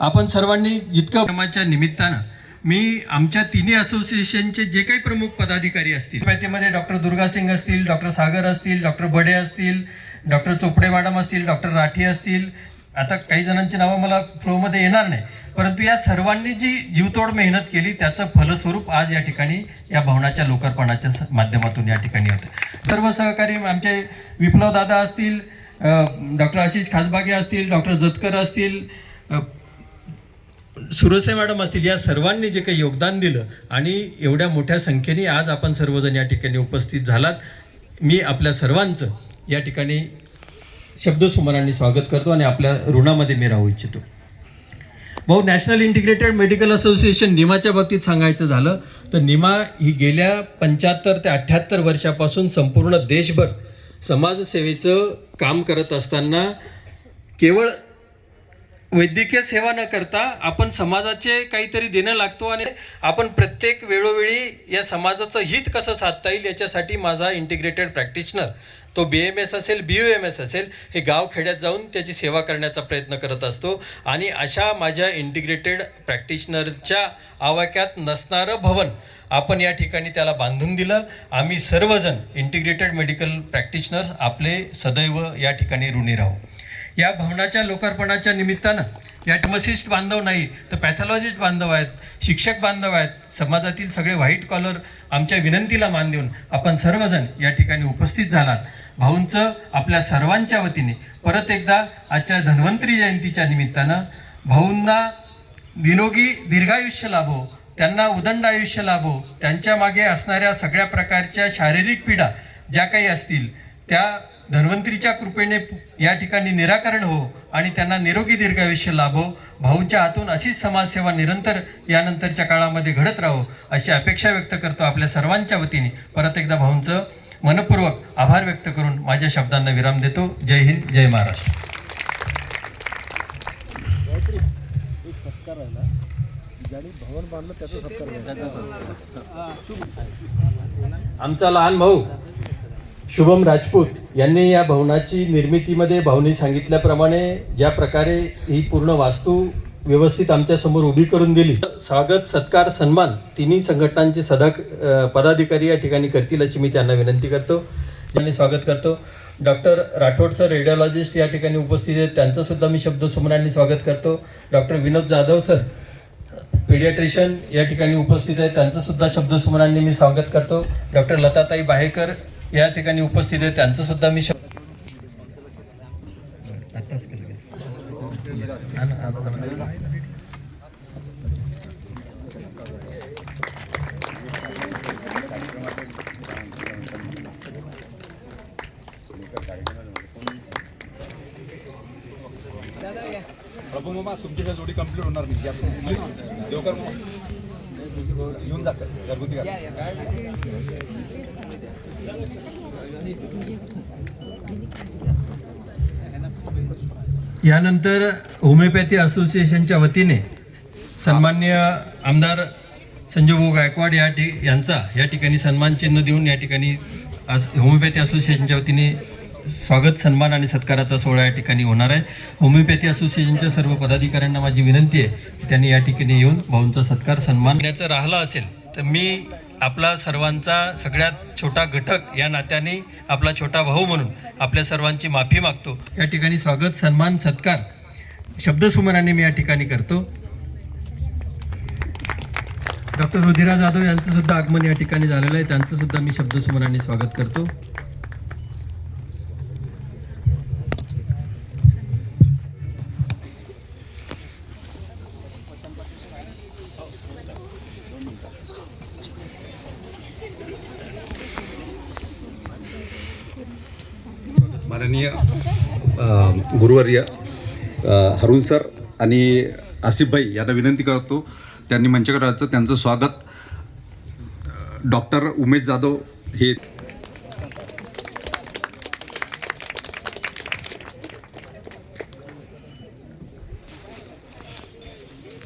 आपण सर्वांनी जितकं कामाच्या निमित्तानं मी आमच्या तिन्ही असोसिएशनचे जे काही प्रमुख पदाधिकारी असतील माहितीमध्ये डॉक्टर दुर्गा सिंग असतील डॉक्टर सागर असतील डॉक्टर बडे असतील डॉक्टर चोपडे मॅडम असतील डॉक्टर राठी असतील आता काही जणांची नावं मला फ्लोमध्ये येणार नाही परंतु या सर्वांनी जी जीवतोड मेहनत केली त्याचं फलस्वरूप आज या ठिकाणी या भवनाच्या लोकार्पणाच्या स- माध्यमातून या ठिकाणी होतं. सर्व सहकारी आमचे विप्लव दादा असतील डॉक्टर आशिष खासबागे असतील डॉक्टर जतकर असतील सुरसे मॅडम असतील या सर्वांनी जे काही योगदान दिलं आणि एवढ्या मोठ्या संख्येने आज आपण सर्वजण या ठिकाणी उपस्थित झालात. मी आपल्या सर्वांचं या ठिकाणी शब्दसुमनांनी स्वागत करतो आणि आपल्या ऋणामध्ये मी राहू इच्छितो. भाऊ नॅशनल इंटिग्रेटेड मेडिकल असोसिएशन निमाच्या बाबतीत सांगायचं झालं तर निमा ही गेल्या पंच्याहत्तर ते अठ्ठ्याहत्तर वर्षापासून संपूर्ण देशभर समाजसेवेचं काम करत असताना केवळ वैद्यकीय सेवा न करता आपण समाजाचे काहीतरी देणं लागतो आणि आपण प्रत्येक वेळोवेळी या समाजाचं हित कसं साधता येईल याच्यासाठी माझा इंटिग्रेटेड प्रॅक्टिशनर तो बी एम एस असेल बी यू एम एस असेल हे गाव खेड्यात जाऊन त्याची सेवा करण्याचा प्रयत्न करत असतो. आणि अशा माझ्या इंटिग्रेटेड प्रॅक्टिशनरच्या आवाक्यात नसणारं भवन आपण या ठिकाणी त्याला बांधून दिलं. आम्ही सर्वजण इंटिग्रेटेड मेडिकल प्रॅक्टिशनर्स आपले सदैव या ठिकाणी ऋणी राहू. या भवनाच्या लोकार्पणाच्या निमित्तानं या टमसिस्ट बांधव नाही तर पॅथॉलॉजिस्ट बांधव आहेत शिक्षक बांधव आहेत समाजातील सगळे व्हाईट कॉलर आमच्या विनंतीला मान देऊन आपण सर्वजण या ठिकाणी उपस्थित झालात. भाऊंचं आपल्या सर्वांच्या वतीने परत एकदा आजच्या धन्वंतरी जयंतीच्या निमित्तानं भाऊंना निरोगी दीर्घायुष्य लाभो त्यांना उदंड आयुष्य लाभो त्यांच्या मागे असणाऱ्या सगळ्या प्रकारच्या शारीरिक पीडा ज्या काही असतील त्या धन्वंतरीच्या कृपेने या ठिकाणी निराकरण हो आणि त्यांना निरोगी दीर्घायुष्य लाभो. भाऊच्या हातून अशीच समाजसेवा निरंतर यानंतरच्या काळामध्ये घडत राहो अशी अपेक्षा व्यक्त करतो आपल्या सर्वांच्या वतीने. परत एकदा भाऊंचं मनपूर्वक आभार व्यक्त करून माझ्या शब्दांना विराम देतो. जय हिंद जय महाराष्ट्र. आमचा लहान भाऊ. शुभम राजपूत यांनी या भवनाची निर्मितीमध्ये भाऊनी सांगितल्याप्रमाणे ज्या प्रकारे ही पूर्ण वास्तू व्यवस्थित आमच्यासमोर उभी करून दिली. स्वागत सत्कार सन्मान तिन्ही संघटनांचे सदा पदाधिकारी या ठिकाणी करतील अशी मी त्यांना विनंती करतो. ज्यांनी स्वागत करतो. डॉक्टर राठोड सर रेडिओलॉजिस्ट या ठिकाणी उपस्थित आहेत. त्यांचंसुद्धा मी शब्द सुमनांनी स्वागत करतो. Doctor Vinod Jadhav sir paediatrician या ठिकाणी उपस्थित आहेत. त्यांचंसुद्धा शब्दसुमनांनी मी स्वागत करतो. डॉक्टर लताताई बाहेकर या ठिकाणी उपस्थित आहे. त्यांचं सुद्धा मी शब्द प्रभू मामा तुमची जोडी कंप्लीट होणार नाही. या देवकर मामा. येऊन जातात घरगुती. यानंतर होमिओपॅथी असोसिएशनच्या वतीने सन्मान्य आमदार संजयभाऊ गायकवाड या ठि यांचा या ठिकाणी सन्मान चिन्ह देऊन या ठिकाणी आज होमिओपॅथी असोसिएशनच्या वतीने स्वागत सन्मान आणि सत्काराचा सोहळा या ठिकाणी होणार आहे. होमिओपॅथी असोसिएशनच्या सर्व पदाधिकाऱ्यांना माझी विनंती आहे त्यांनी या ठिकाणी येऊन भाऊंचा सत्कार सन्मान द्यायचा राहिला असेल तर मी आपला सर्वांचा सगळ्यात छोटा घटक या नात्याने आपला छोटा भाऊ म्हणून आपल्या सर्वांची माफी मागतो. या ठिकाणी स्वागत सन्मान सत्कार. शब्दसुमनाने मी या ठिकाणी करतो. डॉक्टर रुधिरा जाधव यांचं सुद्धा आगमन या ठिकाणी झालेलं आहे. त्यांचं सुद्धा मी शब्दसुमनाने स्वागत करतो. माननीय गुरुवर्य हरुण सर आणि आसिफ भाई यांना विनंती करतो त्यांनी मंचकर त्यांचं स्वागत. डॉक्टर उमेश जाधव हे